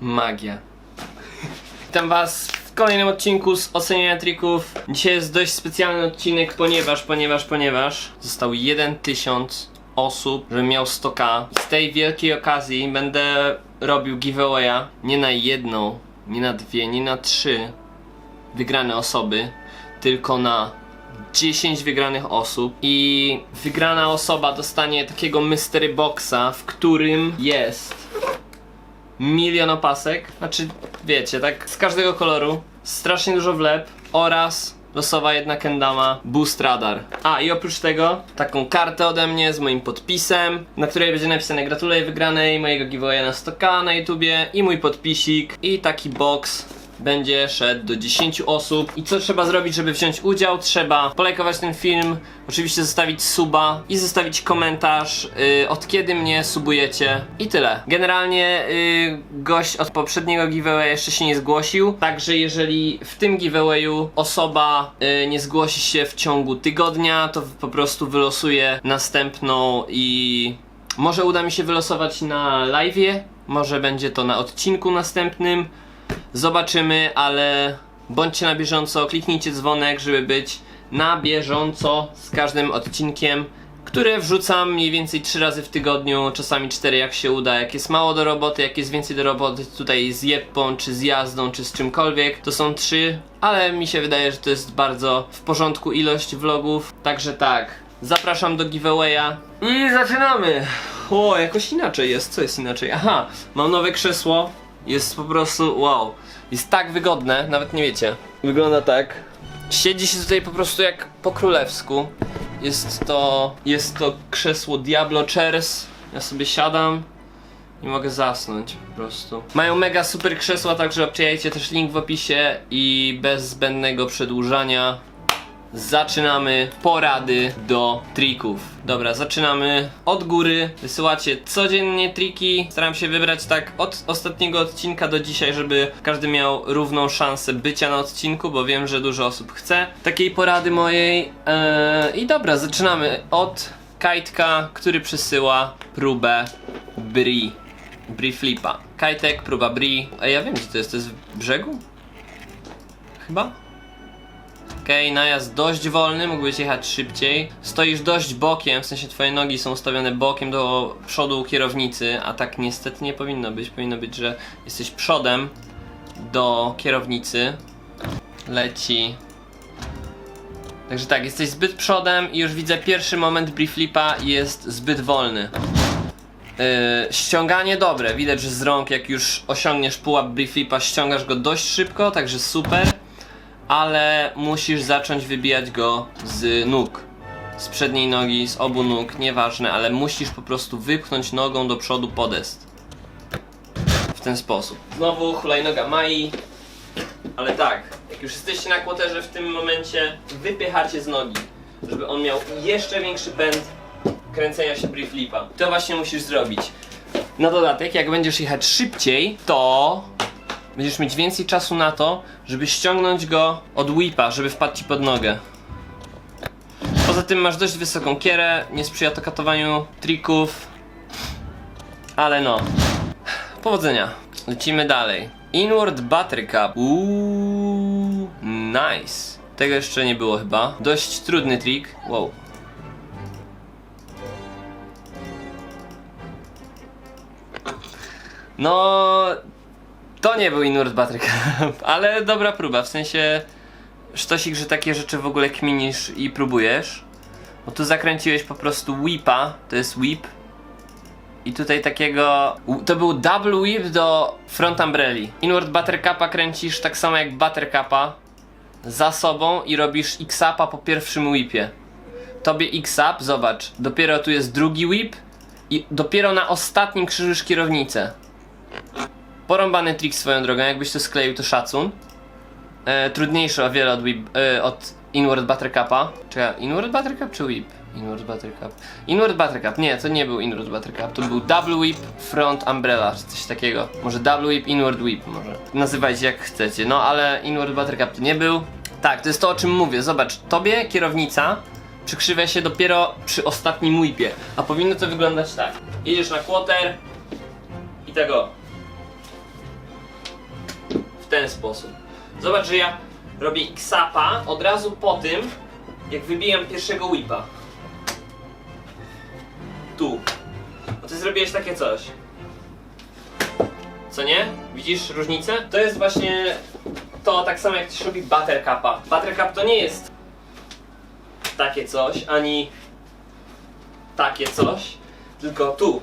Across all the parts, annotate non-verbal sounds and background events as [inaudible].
Magia. Witam was w kolejnym odcinku z oceniania trików. Dzisiaj jest dość specjalny odcinek, ponieważ, ponieważ, ponieważ został 1000 osób, żebym miał 100k. I z tej wielkiej okazji będę robił giveawaya nie na jedną, nie na dwie, nie na trzy wygrane osoby, tylko na 10 wygranych osób i wygrana osoba dostanie takiego mystery boxa, w którym jest milion opasek, znaczy wiecie, tak z każdego koloru, strasznie dużo wlep oraz losowa jedna kendama, boost radar. A i oprócz tego taką kartę ode mnie z moim podpisem, na której będzie napisane gratuluję wygranej, mojego giveawaya na 100k na YouTubie i mój podpisik i taki box będzie szedł do 10 osób. I co trzeba zrobić, żeby wziąć udział? Trzeba polajkować ten film, oczywiście zostawić suba i zostawić komentarz, yy, od kiedy mnie subujecie i tyle. Generalnie yy, gość od poprzedniego giveawaya jeszcze się nie zgłosił, także jeżeli w tym giveawayu osoba yy, nie zgłosi się w ciągu tygodnia, to po prostu wylosuję następną i może uda mi się wylosować na live'ie, może będzie to na odcinku następnym. Zobaczymy, ale bądźcie na bieżąco, kliknijcie dzwonek, żeby być na bieżąco z każdym odcinkiem, które wrzucam mniej więcej 3 razy w tygodniu, czasami 4 jak się uda. Jak jest mało do roboty, jak jest więcej do roboty tutaj z jeppą, czy z jazdą, czy z czymkolwiek, to są 3, ale mi się wydaje, że to jest bardzo w porządku ilość vlogów. Także tak, zapraszam do giveawaya i zaczynamy! O, jakoś inaczej jest. Co jest inaczej? Aha, mam nowe krzesło. Jest po prostu wow. Jest tak wygodne, nawet nie wiecie. Wygląda tak. Siedzi się tutaj po prostu jak po królewsku. Jest to, jest to krzesło Diablo Chairs. Ja sobie siadam i mogę zasnąć po prostu. Mają mega super krzesła, także obczajajcie też link w opisie i bez zbędnego przedłużania zaczynamy porady do trików. Dobra, zaczynamy od góry. Wysyłacie codziennie triki. Staram się wybrać tak od ostatniego odcinka do dzisiaj, żeby każdy miał równą szansę bycia na odcinku, bo wiem, że dużo osób chce takiej porady mojej. Eee, I dobra, zaczynamy od Kajtka, który przesyła próbę Bri. Bri Flipa. Kajtek, próba Bri. A ja wiem, gdzie to jest. To jest w brzegu? Chyba? Okej, najazd dość wolny, mógłbyś jechać szybciej. Stoisz dość bokiem, w sensie twoje nogi są ustawione bokiem do przodu kierownicy, a tak niestety nie powinno być. Powinno być, że jesteś przodem do kierownicy. Leci. Także tak, jesteś zbyt przodem i już widzę pierwszy moment brieflipa jest zbyt wolny. Yy, ściąganie dobre, widać, że z rąk jak już osiągniesz pułap brieflipa ściągasz go dość szybko, także super ale musisz zacząć wybijać go z nóg. Z przedniej nogi, z obu nóg, nieważne, ale musisz po prostu wypchnąć nogą do przodu podest. W ten sposób. Znowu hulajnoga Mai. Ale tak, jak już jesteście na kłoterze w tym momencie, wypychacie z nogi, żeby on miał jeszcze większy pęd kręcenia się brieflipa. To właśnie musisz zrobić. Na dodatek, jak będziesz jechać szybciej, to będziesz mieć więcej czasu na to, żeby ściągnąć go od whipa, żeby wpadł ci pod nogę. Poza tym masz dość wysoką kierę, nie sprzyja to katowaniu trików, ale no. Powodzenia. Lecimy dalej. Inward Buttercup. Uuu, nice. Tego jeszcze nie było chyba. Dość trudny trik. Wow. No, to nie był Inward Buttercup, [laughs] ale dobra próba, w sensie sztosik, że takie rzeczy w ogóle kminisz i próbujesz. Bo tu zakręciłeś po prostu whipa, to jest whip. I tutaj takiego. To był double whip do front umbrelli. Inward Buttercupa kręcisz tak samo jak Buttercupa za sobą i robisz X-upa po pierwszym whipie. Tobie X-up, zobacz, dopiero tu jest drugi whip i dopiero na ostatnim krzyżysz kierownicę. Porąbany trik swoją drogą, jakbyś to skleił to szacun. E, trudniejszy o wiele od, whip, e, od Inward Buttercupa. Czekaj, Inward Buttercup czy Whip? Inward Buttercup. Inward Buttercup, nie, to nie był Inward Buttercup, to był Double Whip Front Umbrella, czy coś takiego. Może Double Whip, Inward Whip, może. Nazywajcie jak chcecie, no ale Inward Buttercup to nie był. Tak, to jest to o czym mówię, zobacz, tobie kierownica przykrzywia się dopiero przy ostatnim whipie, a powinno to wyglądać tak. Jedziesz na quarter i tego ten sposób. Zobacz, że ja robię X-Upa od razu po tym, jak wybijam pierwszego whipa. Tu. Bo ty zrobiłeś takie coś. Co nie? Widzisz różnicę? To jest właśnie to tak samo jak się robi Buttercupa. Buttercup to nie jest takie coś, ani takie coś, tylko tu.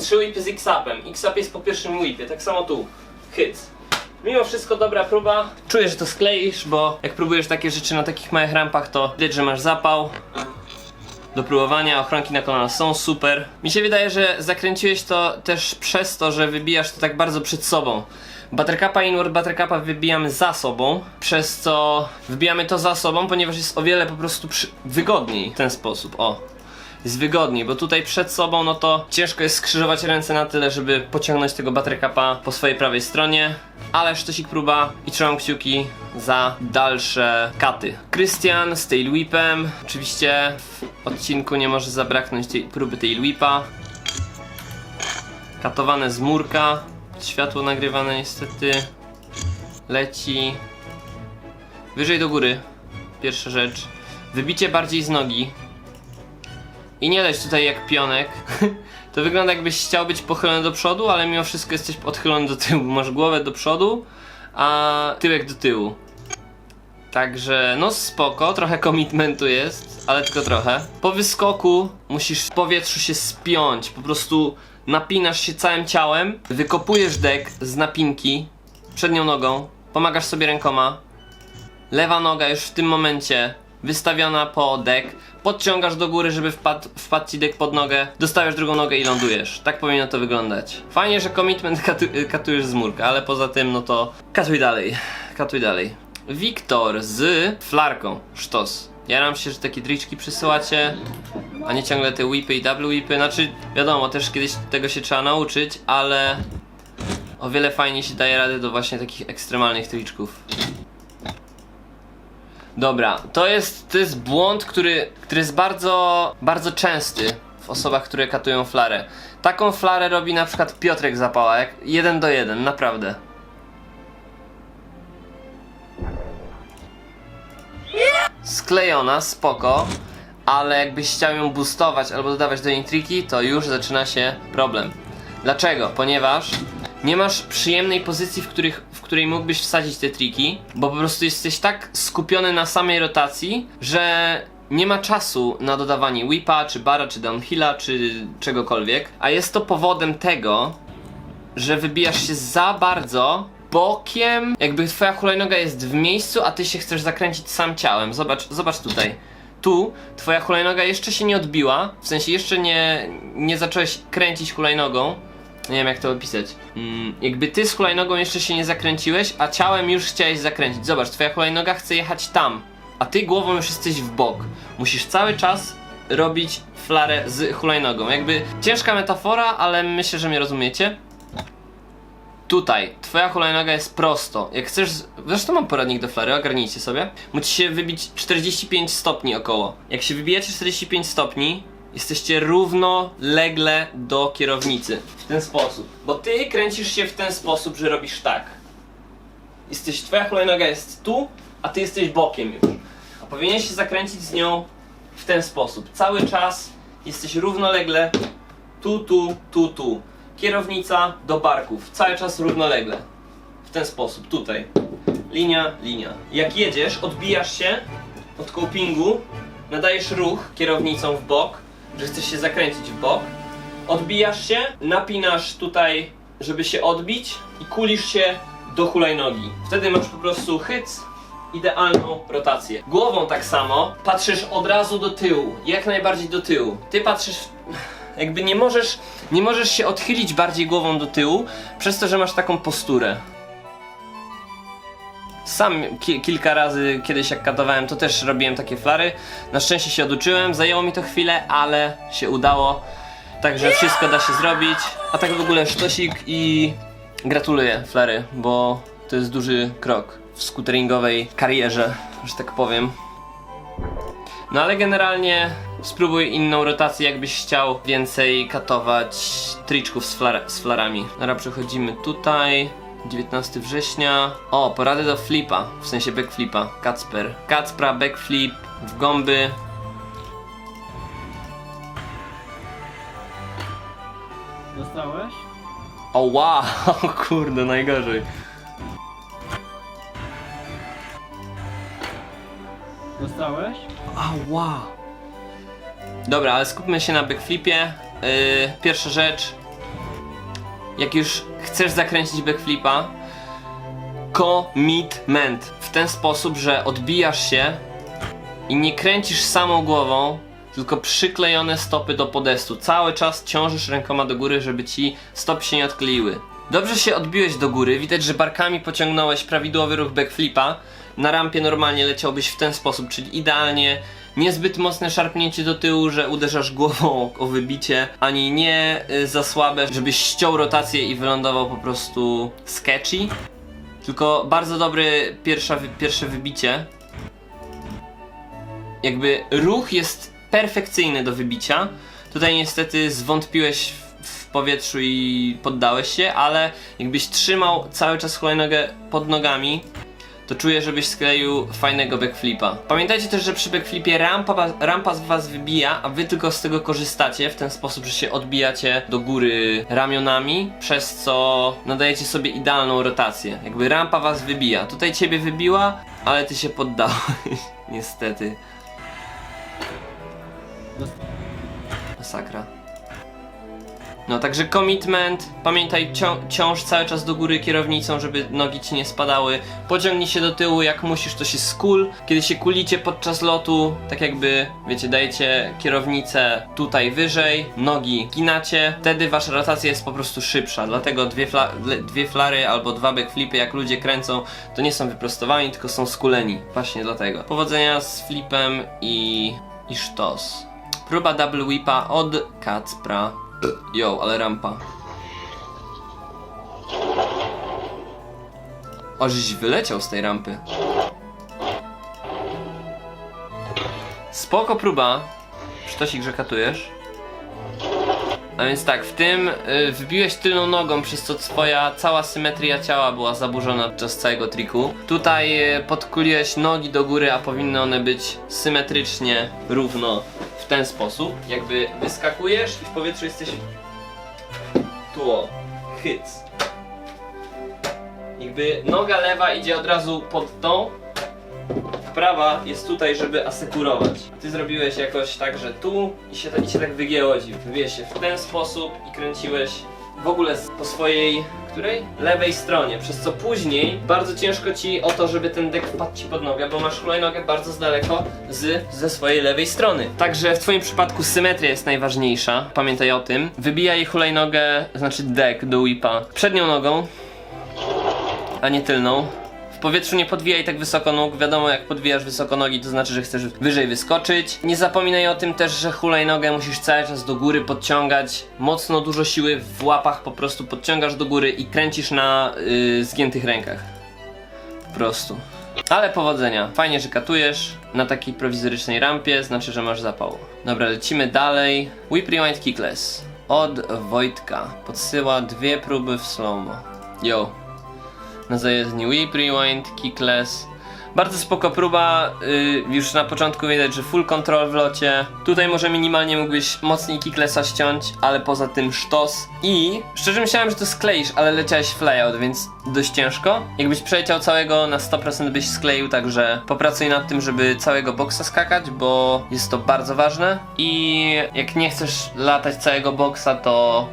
Trzy whipy z X-Upem. X-Up jest po pierwszym whipie, tak samo tu. Hit. Mimo wszystko dobra próba. Czuję, że to skleisz, bo jak próbujesz takie rzeczy na takich małych rampach, to widać, że masz zapał do próbowania, ochronki na kolana są super. Mi się wydaje, że zakręciłeś to też przez to, że wybijasz to tak bardzo przed sobą. Buttercupa i Inward Buttercupa wybijamy za sobą, przez co wybijamy to za sobą, ponieważ jest o wiele po prostu wygodniej w ten sposób, o. Jest wygodniej, bo tutaj przed sobą, no to ciężko jest skrzyżować ręce na tyle, żeby pociągnąć tego Buttercupa po swojej prawej stronie. Ale sztosik próba i trzymam kciuki za dalsze katy. Christian z Tail Whipem. Oczywiście w odcinku nie może zabraknąć tej próby Tail Whipa. Katowane z murka. Światło nagrywane niestety. Leci. Wyżej do góry. Pierwsza rzecz. Wybicie bardziej z nogi. I nie leć tutaj jak pionek. [laughs] To wygląda jakbyś chciał być pochylony do przodu, ale mimo wszystko jesteś odchylony do tyłu. Masz głowę do przodu, a tyłek do tyłu. Także no spoko, trochę commitmentu jest, ale tylko trochę. Po wyskoku musisz w powietrzu się spiąć, po prostu napinasz się całym ciałem, wykopujesz dek z napinki przednią nogą, pomagasz sobie rękoma, lewa noga już w tym momencie wystawiona po dek, podciągasz do góry, żeby wpadł, wpadł ci dek pod nogę, dostawiasz drugą nogę i lądujesz. Tak powinno to wyglądać. Fajnie, że commitment katu katujesz z murka, ale poza tym, no to katuj dalej, katuj dalej. Wiktor z flarką, sztos. Jaram się, że takie triczki przysyłacie, a nie ciągle te whipy i double whipy. Znaczy, wiadomo, też kiedyś tego się trzeba nauczyć, ale o wiele fajniej się daje radę do właśnie takich ekstremalnych triczków. Dobra, to jest, to jest błąd, który, który jest bardzo, bardzo częsty w osobach, które katują flarę. Taką flarę robi na przykład Piotrek Zapałek, jeden do jeden, naprawdę. Sklejona, spoko, ale jakbyś chciał ją boostować albo dodawać do niej triki, to już zaczyna się problem. Dlaczego? Ponieważ nie masz przyjemnej pozycji, w, których, której mógłbyś wsadzić te triki, bo po prostu jesteś tak skupiony na samej rotacji, że nie ma czasu na dodawanie whipa, czy bara, czy downhilla, czy czegokolwiek, a jest to powodem tego, że wybijasz się za bardzo bokiem, jakby twoja hulajnoga jest w miejscu, a ty się chcesz zakręcić sam ciałem. Zobacz, zobacz tutaj. Tu twoja hulajnoga jeszcze się nie odbiła, w sensie jeszcze nie, nie zacząłeś kręcić hulajnogą. Nie wiem jak to opisać. Mm, jakby ty z hulajnogą jeszcze się nie zakręciłeś, a ciałem już chciałeś zakręcić. Zobacz, twoja hulajnoga chce jechać tam, a ty głową już jesteś w bok. Musisz cały czas robić flarę z hulajnogą. Jakby ciężka metafora, ale myślę, że mnie rozumiecie. Tutaj, twoja hulajnoga jest prosto. Jak chcesz. Zresztą mam poradnik do flary, ogarnijcie sobie. Musi się wybić 45 stopni około. Jak się wybijacie 45 stopni, jesteście równolegle do kierownicy. W ten sposób. Bo ty kręcisz się w ten sposób, że robisz tak. Jesteś, twoja hulajnoga jest tu, a ty jesteś bokiem już. A powinieneś się zakręcić z nią w ten sposób. Cały czas jesteś równolegle tu, tu, tu, tu. Kierownica do barków. Cały czas równolegle. W ten sposób, tutaj. Linia, linia. Jak jedziesz, odbijasz się od copingu, nadajesz ruch kierownicą w bok, że chcesz się zakręcić w bok. Odbijasz się, napinasz tutaj, żeby się odbić i kulisz się do hulajnogi. Wtedy masz po prostu hyc, idealną rotację. Głową tak samo, patrzysz od razu do tyłu, jak najbardziej do tyłu. Ty patrzysz, jakby nie możesz, nie możesz się odchylić bardziej głową do tyłu, przez to, że masz taką posturę. Sam ki kilka razy kiedyś jak katowałem, to też robiłem takie flary. Na szczęście się oduczyłem, zajęło mi to chwilę, ale się udało. Także wszystko da się zrobić. A tak w ogóle sztosik i gratuluję flary, bo to jest duży krok w skuteringowej karierze, że tak powiem. No ale generalnie spróbuj inną rotację, jakbyś chciał więcej katować triczków z, flar z flarami. Teraz przechodzimy tutaj. 19 września. O, porady do flipa, w sensie backflipa. Kacper. Kacpra, backflip, w gąby. Dostałeś? O wow, [laughs] kurde, najgorzej. Dostałeś? Ała. Dobra, ale skupmy się na backflipie. Yy, pierwsza rzecz. Jak już chcesz zakręcić backflipa, commitment. W ten sposób, że odbijasz się i nie kręcisz samą głową, tylko przyklejone stopy do podestu. Cały czas ciążysz rękoma do góry, żeby ci stopy się nie odkleiły. Dobrze się odbiłeś do góry, widać, że barkami pociągnąłeś prawidłowy ruch backflipa. Na rampie normalnie leciałbyś w ten sposób, czyli idealnie niezbyt mocne szarpnięcie do tyłu, że uderzasz głową o wybicie, ani nie y, za słabe, żebyś ściął rotację i wylądował po prostu sketchy. Tylko bardzo dobry pierwsza, pierwsze wybicie. Jakby ruch jest perfekcyjny do wybicia. Tutaj niestety zwątpiłeś w, powietrzu i poddałeś się, ale jakbyś trzymał cały czas hulajnogę pod nogami, to czuję, żebyś skleił fajnego backflipa. Pamiętajcie też, że przy backflipie rampa, rampa z was wybija, a wy tylko z tego korzystacie w ten sposób, że się odbijacie do góry ramionami, przez co nadajecie sobie idealną rotację. Jakby rampa was wybija. Tutaj ciebie wybiła, ale ty się poddałeś. [laughs] Niestety. Masakra. No, także commitment. Pamiętaj, cią ciąż cały czas do góry kierownicą, żeby nogi ci nie spadały. Pociągnij się do tyłu, jak musisz, to się skul. Kiedy się kulicie podczas lotu, tak jakby, wiecie, dajecie kierownicę tutaj wyżej, nogi ginacie, wtedy wasza rotacja jest po prostu szybsza. Dlatego dwie, fla dwie flary albo dwa backflipy, jak ludzie kręcą, to nie są wyprostowani, tylko są skuleni. Właśnie dlatego. Powodzenia z flipem i, i sztos. Próba double whipa od Kacpra. Yo, ale rampa. O, żeś wyleciał z tej rampy. Spoko próba. Sztosik, że katujesz. A więc tak, w tym y, wbiłeś tylną nogą, przez co twoja cała symetria ciała była zaburzona podczas całego triku. Tutaj y, podkuliłeś nogi do góry, a powinny one być symetrycznie, równo w ten sposób. Jakby wyskakujesz i w powietrzu jesteś tu o, hyc. Jakby noga lewa idzie od razu pod tą, prawa jest tutaj, żeby asekurować. Ty zrobiłeś jakoś tak, że tu i się, i się tak wygięło ci. Wybiłeś się w ten sposób i kręciłeś w ogóle po swojej, której? Lewej stronie, przez co później bardzo ciężko ci o to, żeby ten dek wpadł ci pod nogę, bo masz hulajnogę bardzo z daleko z, ze swojej lewej strony. Także w twoim przypadku symetria jest najważniejsza, pamiętaj o tym. Wybijaj hulajnogę, znaczy dek do whipa przednią nogą, a nie tylną. Powietrzu nie podwijaj tak wysoko nóg. Wiadomo, jak podwijasz wysoko nogi, to znaczy, że chcesz wyżej wyskoczyć. Nie zapominaj o tym też, że hulajnogę musisz cały czas do góry podciągać. Mocno dużo siły w łapach po prostu podciągasz do góry i kręcisz na yy, zgiętych rękach. Po prostu. Ale powodzenia. Fajnie, że katujesz na takiej prowizorycznej rampie, znaczy, że masz zapał. Dobra, lecimy dalej. Whip Rewind Kickless. Od Wojtka. Podsyła dwie próby w slowmo. Yo na zajezdni whip, rewind, kickless. Bardzo spoko próba, y, już na początku widać, że full control w locie. Tutaj może minimalnie mógłbyś mocniej kicklessa ściąć, ale poza tym sztos. I szczerze myślałem, że to skleisz, ale leciałeś flyout, więc dość ciężko. Jakbyś przeleciał całego na 100% byś skleił, także popracuj nad tym, żeby całego boksa skakać, bo jest to bardzo ważne. I jak nie chcesz latać całego boksa, to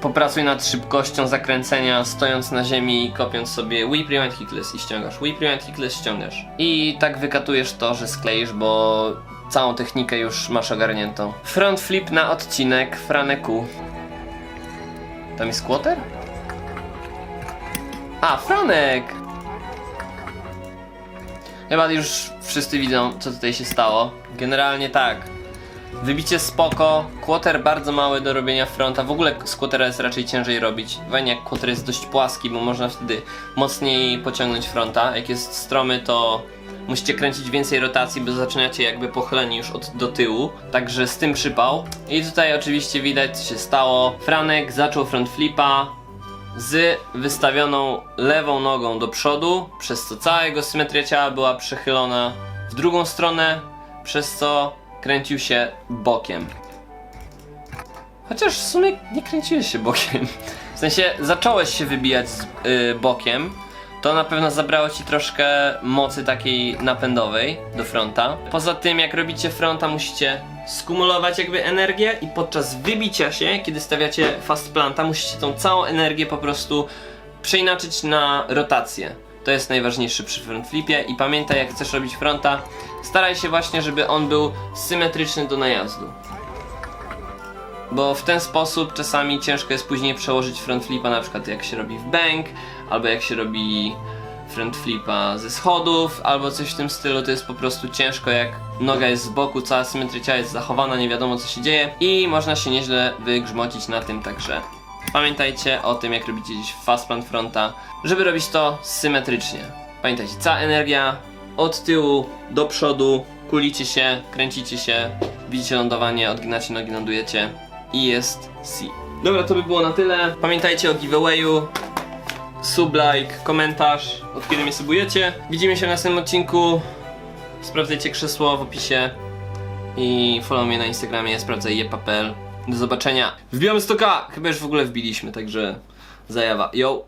Popracuj nad szybkością zakręcenia, stojąc na ziemi i kopiąc sobie whip, rewind, kickless i ściągasz. Whip, rewind, kickless ściągasz. I tak wykatujesz to, że skleisz, bo całą technikę już masz ogarniętą. Front flip na odcinek Franeku. Tam jest quarter? A, Franek! Chyba już wszyscy widzą, co tutaj się stało. Generalnie tak. Wybicie spoko, quarter bardzo mały do robienia fronta, w ogóle z quartera jest raczej ciężej robić. Fajnie jak quarter jest dość płaski, bo można wtedy mocniej pociągnąć fronta. Jak jest stromy to musicie kręcić więcej rotacji, bo zaczynacie jakby pochyleni już od do tyłu. Także z tym przypał. I tutaj oczywiście widać co się stało. Franek zaczął front flipa, z wystawioną lewą nogą do przodu, przez co cała jego symetria ciała była przechylona w drugą stronę, przez co kręcił się bokiem. Chociaż w sumie nie kręciłeś się bokiem. W sensie zacząłeś się wybijać z, y, bokiem. To na pewno zabrało ci troszkę mocy takiej napędowej do fronta. Poza tym, jak robicie fronta, musicie skumulować jakby energię i podczas wybicia się, kiedy stawiacie fast planta, musicie tą całą energię po prostu przeinaczyć na rotację. To jest najważniejsze przy front flipie i pamiętaj, jak chcesz robić fronta, staraj się właśnie, żeby on był symetryczny do najazdu. Bo w ten sposób czasami ciężko jest później przełożyć front flipa, na przykład jak się robi w bank, albo jak się robi front flipa ze schodów, albo coś w tym stylu. To jest po prostu ciężko, jak noga jest z boku, cała symetria jest zachowana, nie wiadomo co się dzieje i można się nieźle wygrzmocić na tym, także pamiętajcie o tym, jak robicie gdzieś fast plant fronta, żeby robić to symetrycznie. Pamiętajcie, cała energia od tyłu do przodu, kulicie się, kręcicie się, widzicie lądowanie, odginacie nogi, lądujecie i jest C. Dobra, to by było na tyle. Pamiętajcie o giveawayu, sub, like, komentarz, od kiedy mnie subujecie. Widzimy się w następnym odcinku. Sprawdzajcie krzesło w opisie i follow mnie na Instagramie, sprawdzaj jepa.pl. Do zobaczenia w Białymstoka! Chyba już w ogóle wbiliśmy, także zajawa. Yo!